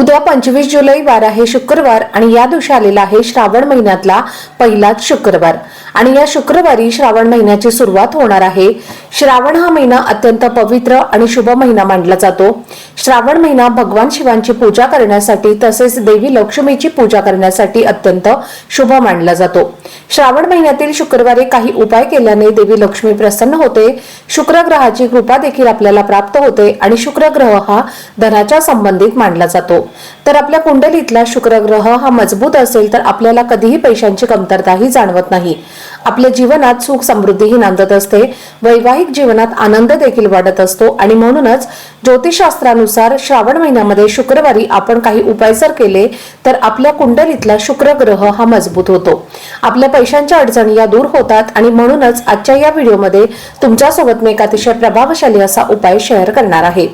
उद्या पंचवीस जुलै वार आहे शुक्रवार आणि या दिवशी आलेला आहे श्रावण महिन्यातला पहिलाच शुक्रवार. आणि या शुक्रवारी श्रावण महिन्याची सुरुवात होणार आहे. श्रावण हा महिना अत्यंत पवित्र आणि शुभ महिना मानला जातो. श्रावण महिना भगवान शिवांची पूजा करण्यासाठी तसेच देवी लक्ष्मीची पूजा करण्यासाठी अत्यंत शुभ मानला जातो. श्रावण महिन्यातील शुक्रवारी काही उपाय केल्याने देवी लक्ष्मी प्रसन्न होते. शुक्र ग्रहाची कृपा देखील आपल्याला प्राप्त होते आणि शुक्र ग्रह हा धनाच्या संबंधित मानला जातो. तर आपल्या कुंडलीतला शुक्र ग्रह हा मजबूत असेल तर आपल्याला कधीही पैशांची कमतरताही जाणवत नाही. आपल्या जीवनात सुख समृद्धीही नांदत असते. वैवाहिक जीवनात आनंद देखील वाढत असतो आणि म्हणूनच ज्योतिषशास्त्रानुसार श्रावण महिन्यामध्ये शुक्रवारी आपण काही उपाय जर केले तर आपल्या कुंडलीतला शुक्र ग्रह हा मजबूत होतो. आपल्या पैशांच्या अडचणी या दूर होतात आणि म्हणूनच आजच्या या व्हिडिओमध्ये तुमच्यासोबत मी एक अतिशय प्रभावशाली असा उपाय शेअर करणार आहे.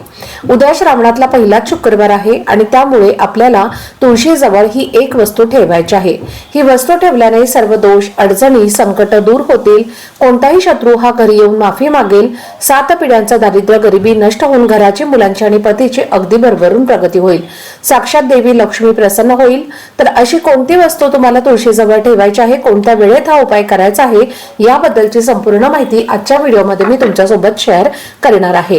उद्या श्रावणातला पहिलाच शुक्रवार आहे आणि त्यामुळे आपल्याला तुळशीजवळ ही एक वस्तू ठेवायची आहे. ही वस्तू ठेवल्याने सर्व दोष अडचणी संकट दूर होतील. कोणताही शत्रू हा घरी येऊन माफी मागेल. सात पिढ्यांचा दारिद्र्य गरिबी नष्ट होऊन घराची मुलांची आणि पतीची अगदी भरभरून प्रगती होईल. साक्षात देवी लक्ष्मी प्रसन्न होईल. तर अशी कोणती वस्तू तुम्हाला तुळशीजवळ ठेवायची आहे? कोणत्या वेळेत हा उपाय करायचा आहे? याबद्दलची संपूर्ण माहिती आजच्या व्हिडिओमध्ये मी तुमच्यासोबत शेअर करणार आहे.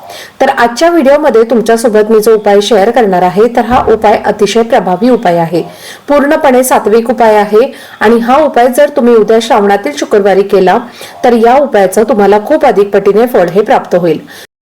तर आजच्या व्हिडिओमध्ये तुमच्यासोबत मी जो उपाय शेअर करणार आहे तर हा उपाय अतिशय प्रभावी उपाय आहे. पूर्णपणे सात्विक उपाय आहे आणि हा उपाय जर तुम्ही उद्या श्रावणातील शुक्रवारी केला तर या उपायाचं तुम्हाला खूप अधिक पटीने फळ हे प्राप्त होईल.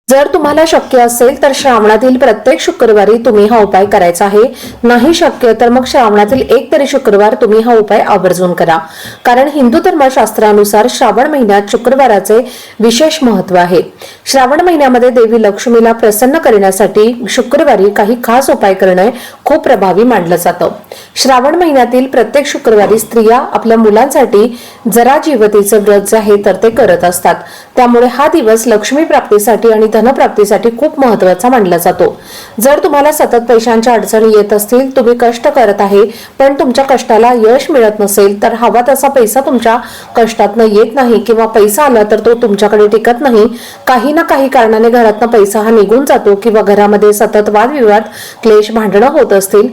जर तुम्हाला शक्य असेल तर श्रावणातील प्रत्येक शुक्रवारी तुम्ही हा उपाय करायचा आहे. नाही शक्य तर मग श्रावणातील एक तरी शुक्रवार तुम्ही हा उपाय आवर्जून करा. कारण हिंदू धर्मशास्त्रानुसार श्रावण महिन्यात शुक्रवाराचे विशेष महत्त्व आहे. श्रावण महिन्यामध्ये देवी लक्ष्मीला प्रसन्न करण्यासाठी शुक्रवारी काही खास उपाय करणे खूप प्रभावी मानलं जातं. श्रावण महिन्यातील प्रत्येक शुक्रवारी स्त्रिया आपल्या मुलांसाठी जरा जीवतीचं व्रत आहे तर ते करत असतात. त्यामुळे हा दिवस लक्ष्मी प्राप्तीसाठी आणि धनप्राप्तीसाठी खूप महत्त्वाचा मानला जातो. जर तुम्हाला सतत पैशांच्या अडचणी येत असतील तुम्ही कष्ट करत आहे पण तुमच्या कष्टाला यश मिळत नसेल तर हवा तसा पैसा तुमच्या कष्टातनं येत नाही किंवा पैसा आला तर तो तुमच्याकडे टिकत नाही. काही ना काही कारणाने घरातनं पैसा हा निघून जातो किंवा घरामध्ये सतत वादविवाद क्लेश भांडणं होत असतील.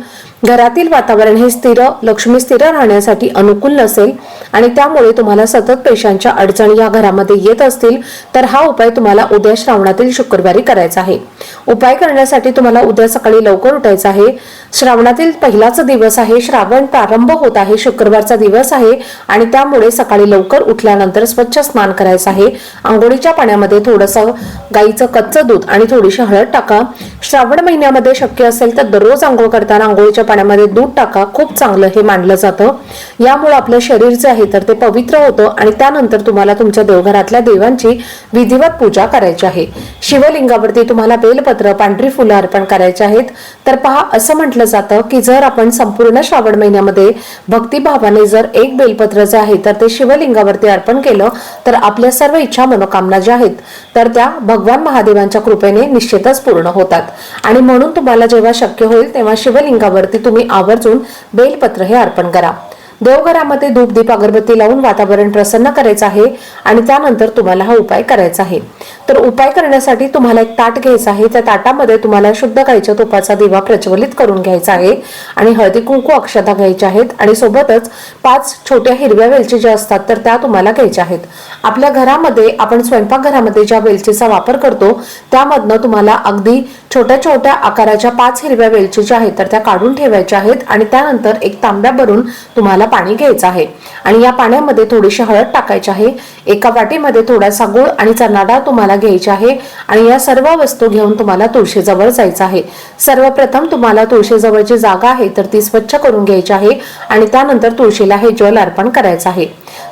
घरातील वातावरण हे स्थिर लक्ष्मी स्थिर राहण्यासाठी अनुकूल नसेल आणि त्यामुळे तुम्हाला सतत पैशांच्या अडचणी या घरामध्ये येत असतील तर हा उपाय तुम्हाला उद्या श्रावणातील शुक्रवारी करायचा आहे. उपाय करण्यासाठी तुम्हाला उद्या सकाळी लवकर उठायचं आहे. श्रावणातील पहिलाच दिवस आहे. श्रावण प्रारंभ होत आहे. शुक्रवारचा दिवस आहे आणि त्यामुळे सकाळी लवकर उठल्यानंतर स्वच्छ स्नान करायचं आहे. आंघोळीच्या पाण्यामध्ये थोडंसं गाईचं कच्चं दूध आणि थोडीशी हळद टाका. श्रावण महिन्यामध्ये शक्य असेल तर दररोज आंघोळ करताना आंघोळीच्या पाण्यामध्ये दूध टाका. खूप चांगलं हे मानलं जातं. यामुळे आपलं शरीर जे आहे तर ते पवित्र होतं आणि त्यानंतर तुम्हाला तुमच्या देवघरातल्या देवांची विधिवत पूजा करायची आहे. शिवलिंगावरती तुम्हाला बेलपत्र मात्र पांढरी फुलं अर्पण करायची आहेत. तर पहा असं म्हटलं जातं की जर आपण संपूर्ण श्रावण महिन्यामध्ये भक्तिभावाने जर एक बेलपत्र जे आहे तर ते शिवलिंगावरती अर्पण केलं तर आपल्या सर्व इच्छा मनोकामना ज्या आहेत तर त्या भगवान महादेवांच्या कृपेने निश्चितच पूर्ण होतात. आणि म्हणून तुम्हाला जेव्हा शक्य होईल तेव्हा शिवलिंगावरती तुम्ही आवर्जून बेलपत्र हे अर्पण करा. देवघरामध्ये धूप दीप अगरबत्ती लावून वातावरण प्रसन्न करायचं आहे आणि त्यानंतर तुम्हाला हा उपाय करायचा आहे. तर उपाय करण्यासाठी तुम्हाला एक ताट घ्यायचं आहे. त्या ताटामध्ये तुम्हाला शुद्ध गाईच्या तुपाचा दिवा प्रज्वलित करून घ्यायचा आहे आणि हळदी कुंकू अक्षता घ्यायच्या आहेत आणि सोबतच पाच छोट्या हिरव्या वेलची ज्या असतात तर त्या तुम्हाला घ्यायच्या आहेत. आपल्या घरामध्ये आपण स्वयंपाकघरामध्ये ज्या वेलचीचा वापर करतो त्यामधनं तुम्हाला अगदी छोट्या छोट्या आकाराच्या पाच हिरव्या वेलची ज्या आहेत तर त्या काढून ठेवायच्या आहेत आणि त्यानंतर एक तांब्या भरून तुम्हाला पाणी घ्यायचं आहे. आणि या पाण्यामध्ये थोडीशी हळद टाकायची आहे. एका वाटीमध्ये थोडासा गुळ आणि चनाडा तुम्हाला तुम्हाला घ्यायची आहे आणि या सर्व वस्तू घेऊन तुम्हाला तुळशीजवळ जायचं आहे. सर्वप्रथम तुम्हाला तुळशीजवळ जी जागा आहे तर ती स्वच्छ करून घ्यायची आहे आणि त्यानंतर तुळशीला हे जल अर्पण करायचं आहे.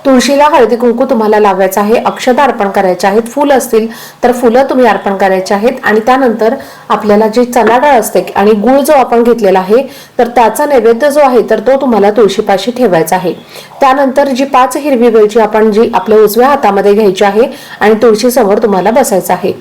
तुळशीला हळदी कुंकू तुम्हाला लावायचं आहे अक्षता अर्पण करायचे आहेत फुल असतील तर फुलं तुम्ही अर्पण करायचे आहेत. आणि त्यानंतर आपल्याला जी चणाडाळ असते आणि गुळ जो आपण घेतलेला आहे तर त्याचा नैवेद्य जो आहे तर तो तुम्हाला तुळशीपाशी ठेवायचा आहे. त्यानंतर जी पाच हिरवी वेलची आपण जी आपल्या उजव्या हातामध्ये घ्यायची आहे आणि तुळशीसमोर तुम्हाला बसायचं आहे.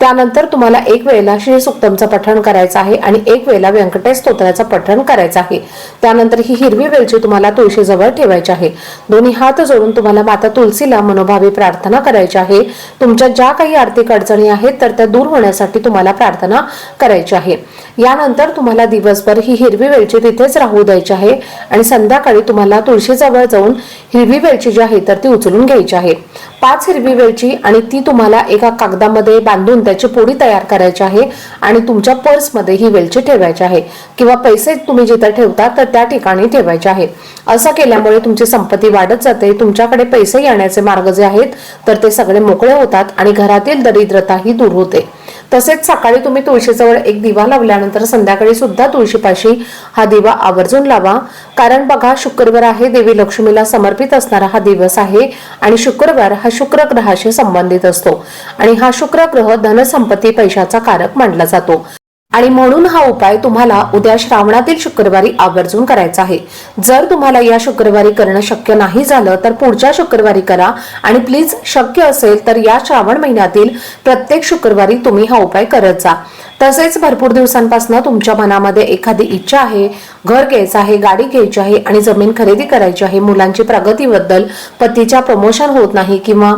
त्यानंतर तुम्हाला एक वेळेला श्री सुक्तमचं पठण करायचं आहे आणि एक वेळेला व्यंकटेश स्तोत्राचं पठण करायचं आहे. त्यानंतर ही हिरवी वेलची तुम्हाला तुळशीजवळ ठेवायची आहे. दोन्ही हात जोडून तुम्हाला माता तुलसीला मनोभावे प्रार्थना करायची आहे. तुमच्या ज्या काही आर्थिक अडचणी आहेत तर त्या दूर होण्यासाठी तुम्हाला प्रार्थना करायची आहे. यानंतर तुम्हाला दिवसभर ही हिरवी वेलची तिथेच राहू द्यायची आहे आणि संध्याकाळी तुम्हाला तुळशीजवळ जाऊन हिरवी वेलची जी आहे तर ती उचलून घ्यायची आहे. पाच हिरवी वेलची आणि ती तुम्हाला एका कागदामध्ये बांधून त्याची पोळी तयार करायची आहे आणि तुमच्या पर्समध्ये ही वेलची ठेवायची आहे. किंवा पैसे तुम्ही जिथे ठेवता तर त्या ठिकाणी ठेवायचे आहे. असं केल्यामुळे तुमची संपत्ती वाढत जाते. तुमच्याकडे पैसे येण्याचे मार्ग जे आहेत तर ते सगळे मोकळे होतात आणि घरातील दरिद्रताही दूर होते. तसेच सकाळी तुम्ही तुळशीजवळ एक दिवा लावल्यानंतर संध्याकाळी सुद्धा तुळशीपाशी हा दिवा आवर्जून लावा. कारण बघा शुक्रवार आहे देवी लक्ष्मीला समर्पित असणारा हा दिवस आहे आणि शुक्रवार हा शुक्र ग्रहाशी संबंधित असतो. आणि हा शुक्र ग्रह धनसंपत्ती पैशाचा कारक मानला जातो. आणि म्हणून हा उपाय तुम्हाला उद्या श्रावणातील शुक्रवारी आवर्जून करायचा आहे. जर तुम्हाला या शुक्रवारी करणं शक्य नाही झालं तर पुढच्या शुक्रवारी करा. आणि प्लीज शक्य असेल तर या श्रावण महिन्यातील प्रत्येक शुक्रवारी तुम्ही हा उपाय करत जा. तसेच भरपूर दिवसांपासून तुमच्या मनामध्ये एखादी इच्छा आहे घर घ्यायचं आहे गाडी घ्यायची आहे आणि जमीन खरेदी करायची आहे मुलांची प्रगतीबद्दल पतीच्या प्रमोशन होत नाही किंवा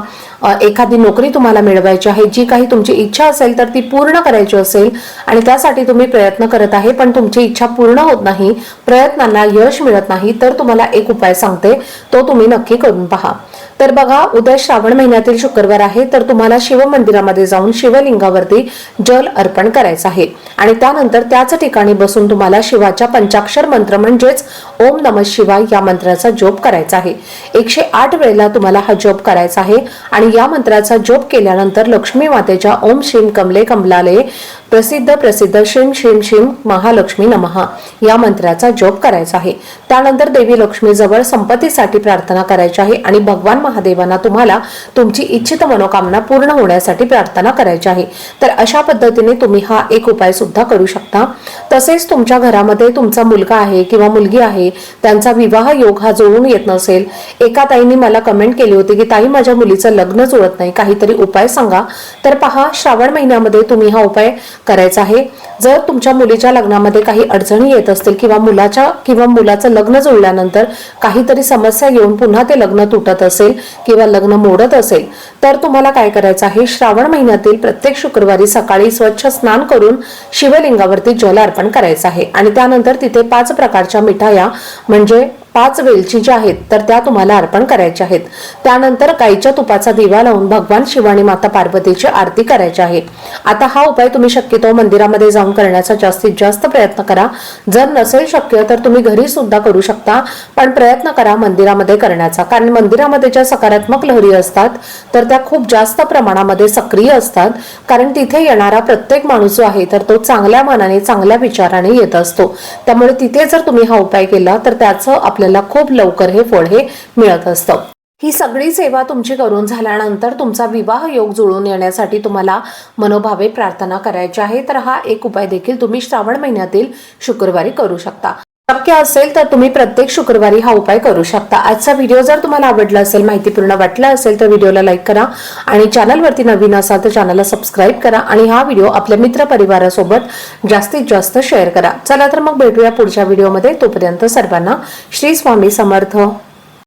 एखादी नोकरी तुम्हाला मिळवायची आहे जी काही तुमची इच्छा असेल तर ती पूर्ण करायची असेल आणि त्यासाठी तुम्ही प्रयत्न करत आहे पण तुमची इच्छा पूर्ण होत नाही प्रयत्नांना यश मिळत नाही तर तुम्हाला एक उपाय सांगते तो तुम्ही नक्की करून पहा. तर बघा उद्या श्रावण महिन्यातील शुक्रवार आहे तर तुम्हाला शिव मंदिरामध्ये जाऊन शिवलिंगावरती जल अर्पण करायचं आहे. आणि त्यानंतर त्याच ठिकाणी बसून तुम्हाला शिवाच्या पंचाक्षर मंत्र म्हणजेच ओम नम शिवाय या मंत्राचा जोप करायचा आहे. एकशे आठ वेळेला तुम्हाला हा जोप करायचा आहे आणि या मंत्राचा जोप केल्यानंतर लक्ष्मी मातेच्या ओम श्रीम कमले कमलाले प्रसिद्ध प्रसिद्ध श्रीम श्रीम श्रीम महालक्ष्मी नमहा या मंत्राचा जोप करायचा आहे. त्यानंतर देवी लक्ष्मीजवळ संपत्तीसाठी प्रार्थना करायची आहे आणि भगवान महादेवांना तुम्हाला तुमची इच्छित मनोकामना पूर्ण होण्यासाठी प्रार्थना करायची आहे. तर अशा पद्धतीने तुम्ही हा एक उपाय सुद्धा करू शकता. तसेच तुमच्या घरामध्ये तुमचा मुलगा आहे किंवा मुलगी आहे त्यांचा विवाह योग हा जुळून येत नसेल. एका ताईंनी मला कमेंट केली होती की ताई माझ्या मुलीचं लग्न जुळत नाही. काहीतरी उपाय सांगा. तर पहा श्रावण महिन्यामध्ये तुम्ही हा उपाय करायचा आहे. जर तुमच्या मुलीच्या लग्नामध्ये काही अडचणी येत असतील किंवा मुलाच्या किंवा मुलाचं लग्न जुळल्यानंतर काहीतरी समस्या येऊन पुन्हा ते लग्न तुटत असेल किंवा लग्न मोडत असेल तर तुम्हाला काय करायचं आहे? श्रावण महिन्यातील प्रत्येक शुक्रवारी सकाळी स्वच्छ स्नान करून शिवलिंगावरती जल अर्पण करायचं आहे. आणि त्यानंतर तिथे पाच प्रकारच्या मिठाया म्हणजे पाच वेलची ज्या आहेत तर त्या तुम्हाला अर्पण करायच्या आहेत. त्यानंतर गाईच्या तुपाचा दिवा लावून भगवान शिवानी माता पार्वतीची आरती करायची आहे. आता हा उपाय तुम्ही शक्यतो मंदिरामध्ये जाऊन करण्याचा जास्तीत जास्त प्रयत्न करा. जर नसेल शक्य तर तुम्ही घरी सुद्धा करू शकता पण प्रयत्न करा मंदिरामध्ये करण्याचा. कारण मंदिरामध्ये ज्या सकारात्मक लहरी असतात तर त्या खूप जास्त प्रमाणामध्ये सक्रिय असतात. कारण तिथे येणारा प्रत्येक माणूस जो आहे तर तो चांगल्या मनाने चांगल्या विचाराने येत असतो. त्यामुळे तिथे जर तुम्ही हा उपाय केला तर त्याचं आपल्याला खूप लवकर हे फळ हे मिळत असतं. ही सगळी सेवा तुमची करून झाल्यानंतर तुमचा विवाह योग जुळून येण्यासाठी तुम्हाला मनोभावे प्रार्थना करायची आहे. तर हा एक उपाय देखील तुम्ही श्रावण महिन्यातील शुक्रवारी करू शकता. शक्य असेल तर तुम्ही प्रत्येक शुक्रवारी हा उपाय करू शकता. आजचा व्हिडिओ जर तुम्हाला आवडला असेल माहितीपूर्ण वाटला असेल तर व्हिडिओला लाईक करा आणि चॅनलवरती नवीन असाल तर चॅनलला सबस्क्राईब करा आणि हा व्हिडिओ आपल्या मित्र परिवारासोबत जास्तीत जास्त शेअर करा. चला तर मग भेटूया पुढच्या व्हिडिओमध्ये तोपर्यंत सर्वांना श्री स्वामी समर्थ.